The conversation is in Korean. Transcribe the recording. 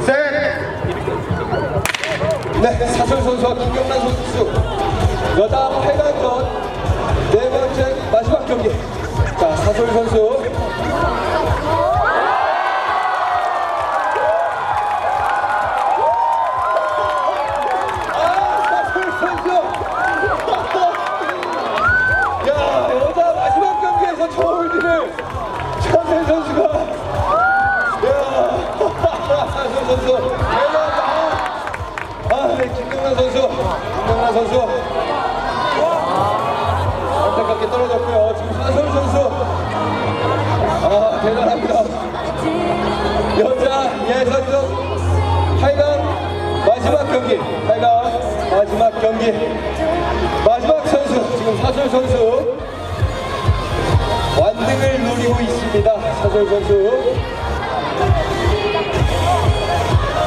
셋. 네, 사설 선수와 김경란 선수 여자 8강전 네 번째 마지막 경기. 자, 사설 선수. 선수. 대단하다. 아, 네, 김경란 선수. 김경란 선수. 안타깝게 떨어졌고요. 지금 사설 선수. 아, 대단합니다. 여자 예선전 8강 마지막 경기. 8강 마지막 경기. 마지막 선수. 지금 사설 선수. 완등을 노리고 있습니다. 사설 선수. Oh,